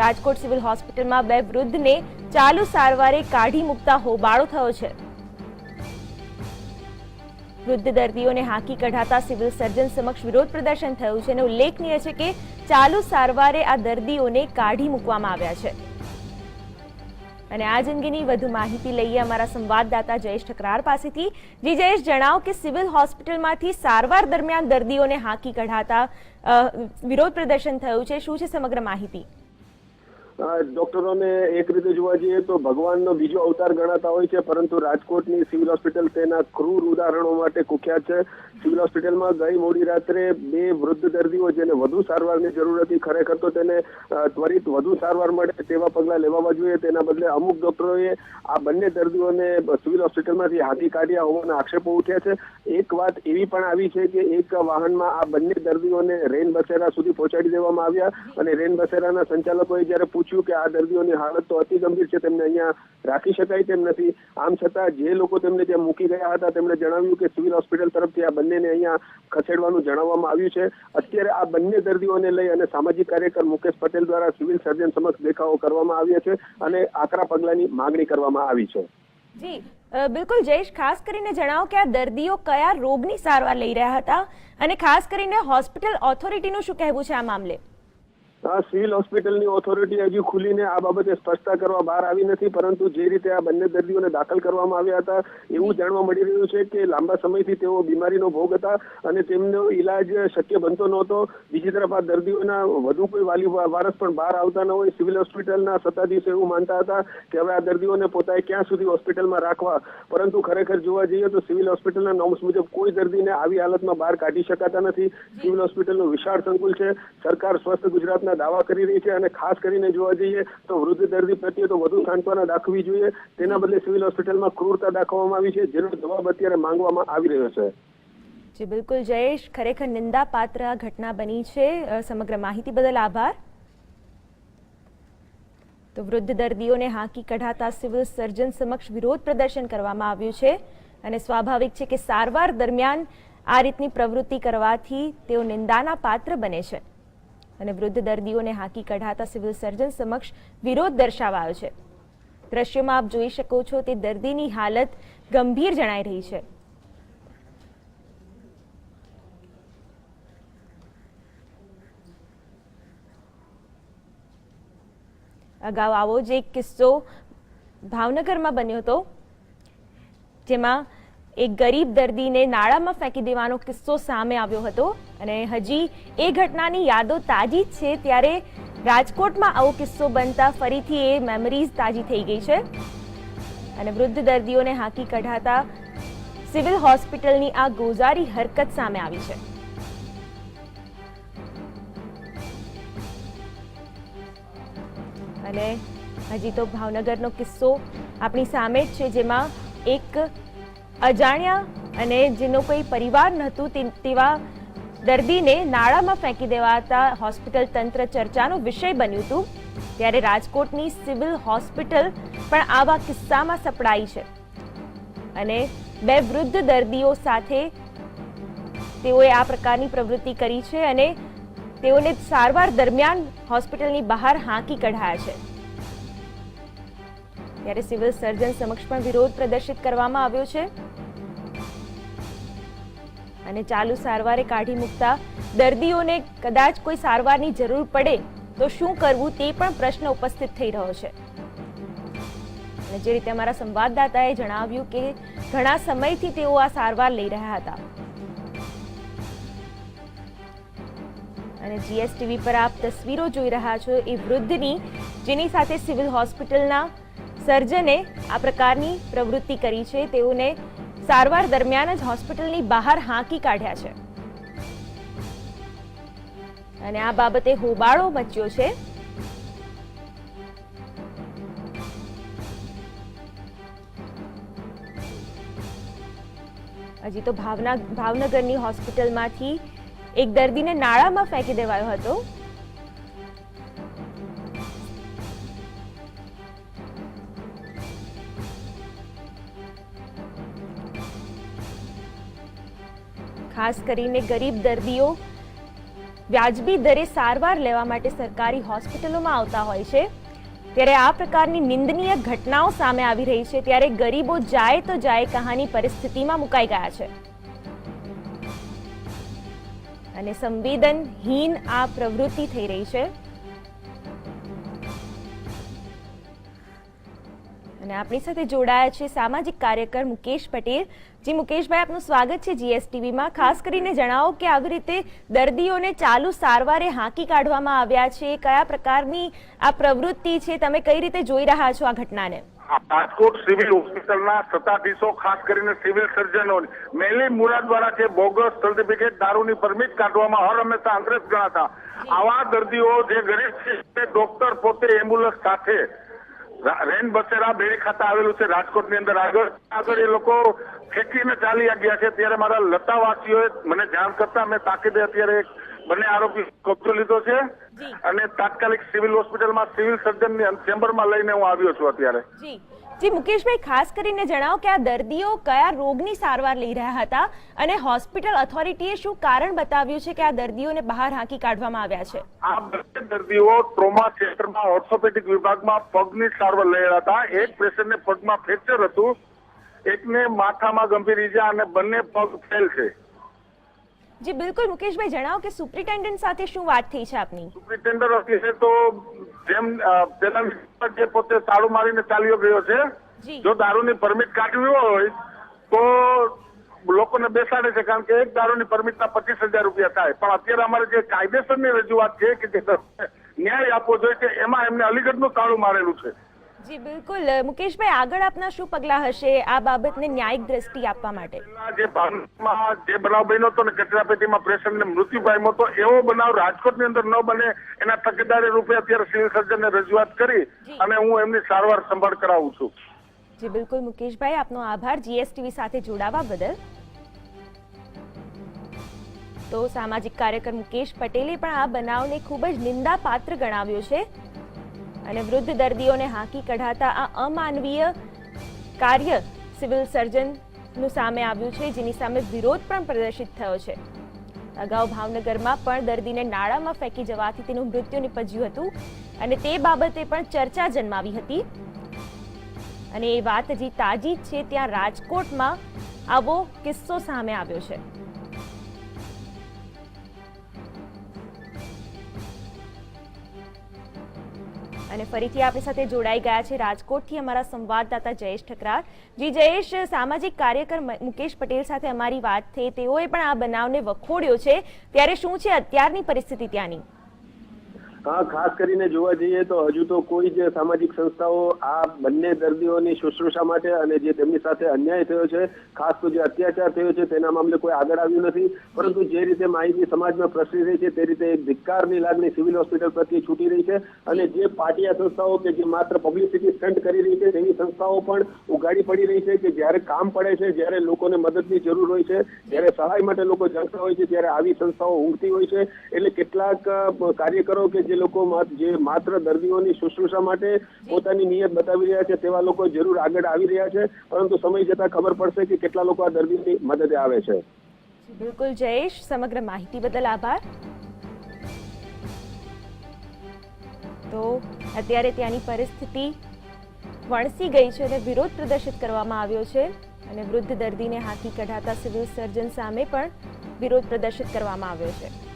Rajkot civil હોસ્પિટલમાં બે વૃદ્ધને ચાલુ સારવારે કાઢી મૂકતા હોબાળો થયો છે. વૃદ્ધ દર્દીઓને હાંકી કઢાતા સિવિલ સર્જન સમક્ષ વિરોધ પ્રદર્શન થયું છે અને ઉલ્લેખનીય છે કે ચાલુ સારવારે આ દર્દીઓને કાઢી મૂકવામાં આવ્યા છે. અને આ જ અંગેની વધુ માહિતી લઈએ અમારા સંવાદદાતા જયેશ ઠકરાર પાસેથી. જી જયેશ, જણાવો કે સિવિલ હોસ્પિટલમાંથી સારવાર દરમિયાન દર્દીઓને હાંકી કઢાતા વિરોધ પ્રદર્શન થયું છે. શું છે સમગ્ર માહિતી? ડોક્ટરોને એક રીતે જોવા જઈએ તો ભગવાનનો બીજો અવતાર ગણાતા હોય છે, પરંતુ રાજકોટની સિવિલ હોસ્પિટલ તેના ક્રૂર ઉદાહરણો માટે કુખ્યાત છે. સિવિલ હોસ્પિટલમાં ગઈ મોડી રાત્રે બે વૃદ્ધ દર્દીઓ જેને વધુ સારવારની જરૂર હતી, ખરેખર તો તેને ત્વરિત વધુ સારવાર મળે તેવા પગલાં લેવા જોઈએ. તેના બદલે અમુક ડોક્ટરોએ આ બંને દર્દીઓને સિવિલ હોસ્પિટલમાંથી હાથી કાઢ્યા હોવાના આક્ષેપો ઉઠ્યા છે. એક વાત એવી પણ આવી છે કે એક વાહનમાં આ બંને દર્દીઓને રેન બસેરા સુધી પહોંચાડી દેવામાં આવ્યા અને રેન બસેરાના સંચાલકોએ જ્યારે પૂછ્યું કે આ દર્દીઓની હાલત તો અતિ ગંભીર છે, તેમને અહીંયા રાખી શકાય તેમ નથી. આમ છતાં જે લોકો તેમને ત્યાં મૂકી ગયા હતા, તેમણે જણાવ્યું કે સિવિલ હોસ્પિટલ તરફથી આ બંનેને અહીંયા ખસેડવાનું જણાવવામાં આવ્યું છે. અત્યારે આ બંને દર્દીઓને લઈ અને સામાજિક કાર્યકર મુકેશ પટેલ દ્વારા સિવિલ સર્જન સમક્ષ દેખાવો કરવામાં આવ્યા છે અને આકરા પગલાંની માગણી કરવામાં આવી છે. જી બિલકુલ જયેશ, ખાસ કરીને જણાવો કે આ દર્દીઓ કયા રોગની સારવાર લઈ રહ્યા હતા અને ખાસ કરીને હોસ્પિટલ ઓથોરિટીનું શું કહેવું છે આ મામલે? સિવિલ હોસ્પિટલની ઓથોરિટી હજી ખુલીને આ બાબતે સ્પષ્ટતા કરવા બહાર આવી નથી, પરંતુ જે રીતે આ બંને દર્દીઓને દાખલ કરવામાં આવ્યા હતા, એવું જાણવા મળી રહ્યું છે કે લાંબા સમયથી તેઓ બીમારીનો ભોગ હતા અને તેમનો ઈલાજ શક્ય બનતો નહોતો. બીજી તરફ આ દર્દીઓના વધુ કોઈ વાલી વારસ પણ બહાર આવતા ન હોય. સિવિલ હોસ્પિટલના સત્તાધીશો એવું માનતા હતા કે હવે આ દર્દીઓને પોતાએ ક્યાં સુધી હોસ્પિટલમાં રાખવા? પરંતુ ખરેખર જોવા જઈએ તો સિવિલ હોસ્પિટલના નોમ્સ મુજબ કોઈ દર્દીને આવી હાલતમાં બહાર કાઢી શકાતા નથી. સિવિલ હોસ્પિટલનું વિશાળ સંકુલ છે. સરકાર સ્વસ્થ ગુજરાતના દાવા કરી રહી છે અને ખાસ કરીને જોવા જઈએ તો વૃદ્ધ દર્દી પ્રત્યે તો વધુ સાંત્વના દાખવી જોઈએ. તેના બદલે સિવિલ હોસ્પિટલમાં ક્રૂરતા દાખવવામાં આવી છે. જેનો જવાબ અત્યારે માંગવામાં આવી રહ્યો છે. જી, બિલકુલ. જયેશ, ખરેખર નિંદાપાત્ર ઘટના બની છે. સમગ્ર માહિતી બદલ આભાર. તો વૃદ્ધ દર્દીઓને હાંકી કઢાતા સિવિલ સર્જન સમક્ષ વિરોધ પ્રદર્શન કરવામાં આવ્યું છે અને સ્વાભાવિક છે કે સારવાર દરમિયાન આ રીતની પ્રવૃત્તિ કરવાથી તેઓ નિંદાના પાત્ર બને છે. અને વૃદ્ધ દર્દીઓને હાંકી કઢાતા સિવિલ સર્જન સમક્ષ વિરોધ દર્શાવાયો છે. દ્રશ્યમાં આપ જોઈ શકો છો તે દર્દીની હાલત ગંભીર જણાઈ રહી છે. અગાઉ આવો જ એક કિસ્સો ભાવનગરમાં બન્યો હતો, જેમાં એક ગરીબ દર્દીને નાળામાં ફેંકી દેવાનો કિસ્સો સામે આવ્યો હતો અને હજી એ ઘટનાની યાદો તાજી જ છે ત્યારે રાજકોટમાં આવો કિસ્સો બનતા ફરીથી એ મેમરીઝ તાજી થઈ ગઈ છે. અને વૃદ્ધ દર્દીઓને હાંકી કઢાતા સિવિલ હોસ્પિટલની આ ગોઝારી હરકત સામે આવી છે. અને હજી તો ભાવનગરનો કિસ્સો આપણી સામે જ છે, જેમાં એક અજાણ્યા અને જેનો કોઈ પરિવાર નહોતું તેવા દર્દીને નાળામાં ફેંકી દેવાતા હોસ્પિટલ તંત્ર ચર્ચાનો વિષય બન્યું હતું, ત્યારે રાજકોટની સિવિલ હોસ્પિટલ પણ આવા કિસ્સામાં સપડાઈ છે. અને બે વૃદ્ધ દર્દીઓ સાથે તેઓએ આ પ્રકારની પ્રવૃત્તિ કરી છે અને તેઓને સારવાર દરમિયાન હોસ્પિટલની બહાર હાંકી કઢાયા છે. ત્યારે સિવિલ સર્જન સમક્ષ પણ વિરોધ પ્રદર્શિત કરવામાં આવ્યો છે. અને ચાલુ સારવારે કાઢી મૂકતા દર્દીઓને કદાચ કોઈ સારવારની જરૂર પડે તો શું કરવું તે પણ પ્રશ્ન ઉપસ્થિત થઈ રહ્યો છે. અને જે રીતે અમારા સંવાદદાતાએ જણાવ્યું કે ઘણા સમયથી તેઓ આ સારવાર લઈ રહ્યા હતા. અને જીએસટીવી પર આપ તસવીરો જોઈ રહ્યા છો એ વૃદ્ધની જેની સાથે સિવિલ હોસ્પિટલના સર્જને આ પ્રકારની પ્રવૃત્તિ કરી છે. તેઓને સારવાર દરમિયાન જ હોસ્પિટલની બહાર હાંકી કાઢ્યા છે. અને આ બાબતે હોબાળો મચ્યો છે. હજી તો ભાવના ભાવનગરની હોસ્પિટલમાંથી એક દર્દીને નાળામાં ફેંકી દેવાયો હતો. ખાસ કરીને ગરીબ દર્દીઓ વ્યાજબી દરે સારવાર લેવા માટે સરકારી હોસ્પિટલોમાં આવતા હોય છે. ત્યારે આ પ્રકારની નિંદનીય ઘટનાઓ સામે આવી રહી છે. ત્યારે ગરીબો જાય તો જાય કહાની પરિસ્થિતિમાં મુકાઈ ગયા છે. અને સંવેદનહીન આ પ્રવૃત્તિ થઈ રહી છે. અને આપણી સાથે જોડાયા છે સામાજિક કાર્યકર મુકેશ પટેલ. જી મુકેશભાઈ આપનું સ્વાગત છે જીએસટીવીમાં ખાસ કરીને જણાવો કે આવી રીતે દર્દીઓને ચાલુ સારવારે હાંકી કાઢવામાં આવ્યા છે. કયા પ્રકારની આ પ્રવૃત્તિ છે? તમે કઈ રીતે જોઈ રહ્યા છો આ ઘટનાને? રાજકોટ સિવિલ હોસ્પિટલના સત્તાધીશો ખાસ કરીને સિવિલ સર્જનો મેલી મુરાદ દ્વારા જે બોગસ સર્ટિફિકેટ દારૂની પરમિટ કાઢવામાં હર હંમેશા અંગ્રેજ ગણાતા. આવા દર્દીઓ જે ગરીબ છે તે ડોક્ટર પોતે એમ્બ્યુલન્સ સાથે રેન બસેરા બેડી ખાતે આવેલું છે રાજકોટની અંદર. આગળ આગળ એ લોકો ફેંકીને ચાલી ગયા છે. ત્યારે મારા લતાવાસીઓએ મને જાણ કરતા મેં તાકીદે અત્યારે બંને આરોપી કબજો લીધો છે અને તાત્કાલિક સિવિલ હોસ્પિટલમાં સિવિલ સર્જનની ચેમ્બરમાં લઈને હું આવ્યો છું અત્યારે. જી. જી મુકેશભાઈ ખાસ કરીને જણાવો કે આ દર્દીઓ કયા રોગની સારવાર લઈ રહ્યા હતા અને હોસ્પિટલ ઓથોરિટીએ શું કારણ બતાવ્યું છે કે આ દર્દીઓને બહાર હાંકી કાઢવામાં આવ્યા છે? આ બંને દર્દીઓ ટ્રોમા સેન્ટરમાં ઓર્થોપેડિક વિભાગમાં પગની સારવાર લઈ રહ્યા હતા. એક પેશન્ટને પગમાં ફ્રેક્ચર હતું. એકને માથામાં ગંભીર ઈજા અને બંને પગ ફેલ છે. જી બિલકુલ મુકેશભાઈ જણાવો કે સુપ્રિન્ટેન્ડન્ટ સાથે શું વાત થઈ છે આપની? સુપ્રિન્ટેન્ડર ઓફિસે તો જેમ તેના જે પોતે તાળું મારીને ચાલ્યો ગયો છે જો. દારૂની પરમિટ કાઢવી હોય તો લોકોને બેસાડે છે કારણ કે એક દારૂની પરમિટના પચીસ હજાર રૂપિયા થાય. પણ અત્યારે અમારે જે કાયદેસરની રજૂઆત છે કે જે ન્યાય આપવો જોઈએ એમાં એમને અલીગઢનું તાળું મારેલું છે. જી બિલકુલ. મુકેશભાઈ આગળ આપના શું પગલાં હશે આ બાબતને ન્યાયિક દ્રષ્ટિ આપવા માટે? જે ભાવમાં જે બનાવ બન્યો હતો ને કચરાપેટીમાં પેશન્ટને મૃત્યુ પામ્યો હતો એવો બનાવ રાજકોટની અંદર ન બને. એના તકેદારી રૂપે અત્યારે સિવિલ સર્જનને રજૂઆત કરી અને હું એમની સારવાર સંભાળ કરાવું છું. જી બિલકુલ મુકેશભાઈ આપનો આભાર. જીએસટીવી સાથે જોડાવા બદલ. તો સામાજિક કાર્યકર મુકેશ પટેલે પણ આ બનાવને ખૂબ જ નિંદાપાત્ર ગણાવ્યો છે. અને વૃદ્ધ દર્દીઓને હાંકી કઢાતા આ અમાનવીય કાર્ય સિવિલ સર્જનનું સામે આવ્યું છે, જેની સામે વિરોધ પણ પ્રદર્શિત થયો છે. અગાઉ ભાવનગરમાં પણ દર્દીને નાળામાં ફેંકી જવાથી તેનું મૃત્યુ નિપજ્યું હતું અને તે બાબતે પણ ચર્ચા જન્માવી હતી. અને એ વાત હજી તાજી છે, ત્યાં રાજકોટમાં આવો કિસ્સો સામે આવ્યો છે. અને ફરીથી આપણી સાથે જોડાઈ ગયા છે રાજકોટથી અમારા સંવાદદાતા જયેશ ઠકરાર. જી જયેશ, સામાજિક કાર્યકર મુકેશ પટેલ સાથે અમારી વાત થઈ. તેઓએ પણ આ બનાવને વખોડ્યો છે. ત્યારે શું છે અત્યારની પરિસ્થિતિ ત્યાંની? હા, ખાસ કરીને જોવા જઈએ તો હજુ તો કોઈ જ સામાજિક સંસ્થાઓ આ બંને દર્દીઓની શુશ્રૂષા માટે અને જે તેમની સાથે અન્યાય થયો છે, ખાસ તો જે અત્યાચાર થયો છે, તેના મામલે કોઈ આગળ આવ્યું નથી. પરંતુ જે રીતે માહિતી સમાજમાં પ્રસરી રહી છે, તે રીતે એક ધિક્કારની લાગણી સિવિલ હોસ્પિટલ પ્રત્યે છૂટી રહી છે અને જે પાટિયા સંસ્થાઓ કે જે માત્ર પબ્લિસિટી સ્ટન્ટ કરી રહી છે તેવી સંસ્થાઓ પણ ઉગાડી પડી રહી છે કે જ્યારે કામ પડે છે, જ્યારે લોકોને મદદની જરૂર હોય છે, જ્યારે સહાય માટે લોકો જતા હોય છે, ત્યારે આવી સંસ્થાઓ ઊંઘતી હોય છે. એટલે કેટલાક કાર્યકરો કે જે લોકો જે માત્ર દર્દીઓની શુશ્રૂષા માટે પોતાની નિયત બતાવી રહ્યા છે તેવા લોકો જરૂર આગળ આવી રહ્યા છે. પરંતુ સમય જતા ખબર પડશે કે કેટલા લોકો આ દર્દીની મદદે આવે છે. બિલકુલ જયેશ સમગ્ર માહિતી બદલ આભાર. તો અત્યારે ત્યાંની પરિસ્થિતિ વણસી ગઈ છે અને વિરોધ પ્રદર્શિત કરવામાં આવ્યો છે અને વૃદ્ધ દર્દીને હાથી કઢાતા સિવિલ સર્જન સામે પણ વિરોધ પ્રદર્શિત કરવામાં આવ્યો છે.